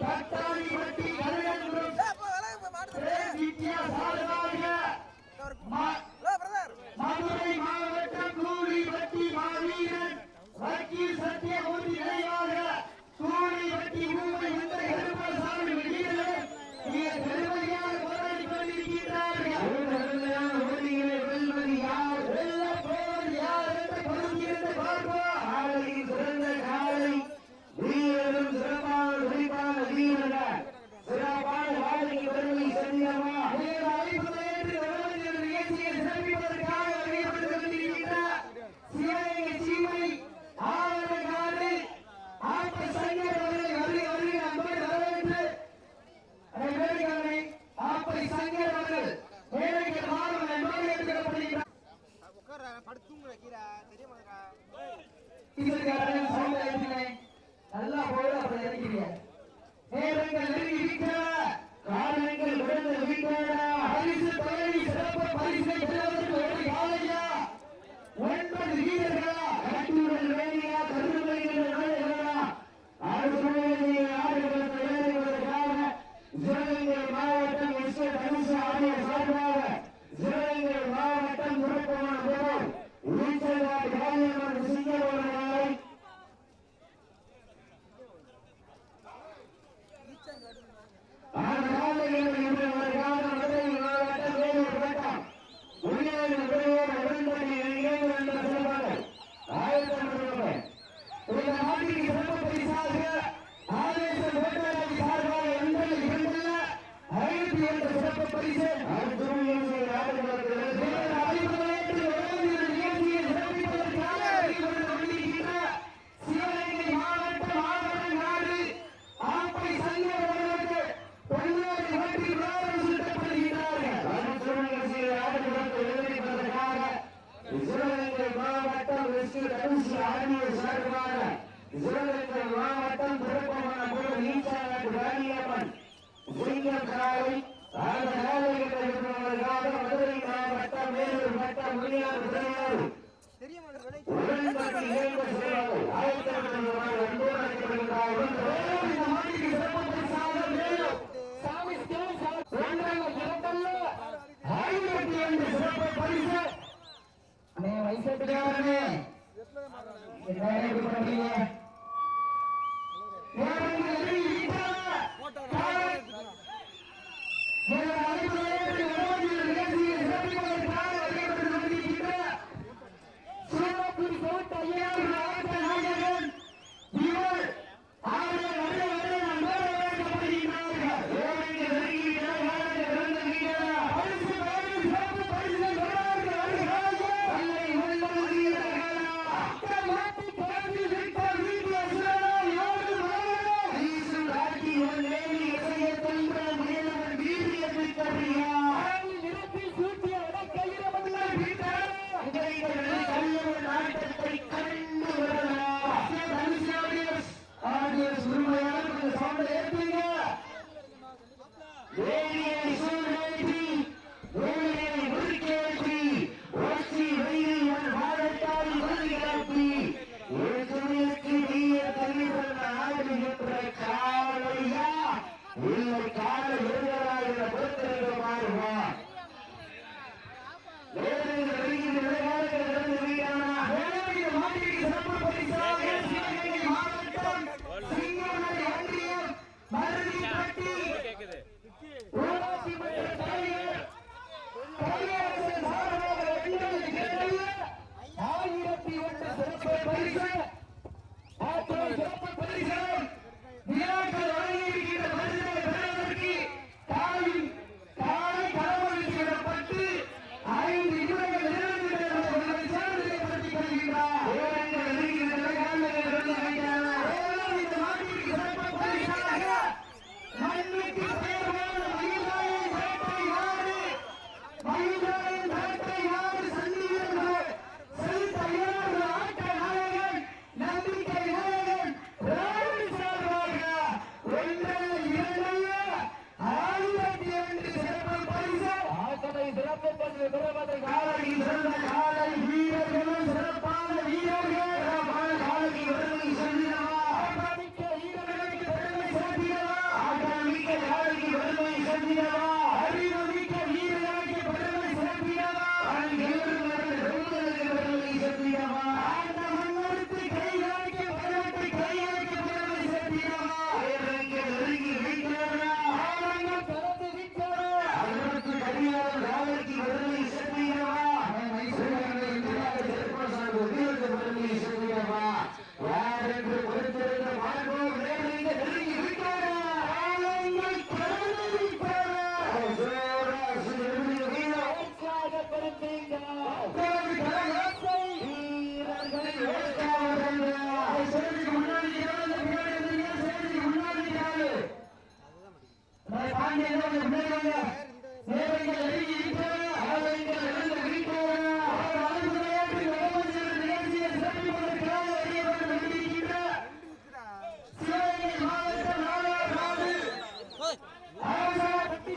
ಭಕ್ತ இதற்கு அடையாளம் சவுண்ட் ஆயிடுச்சுனே நல்லா போயிட அப்படி நினைக்கிறீங்க நேரங்கள் நெருங்கி விட்டன காரணங்கள் নাগরিক ಎಪ್ರಿಲ್ಗೆ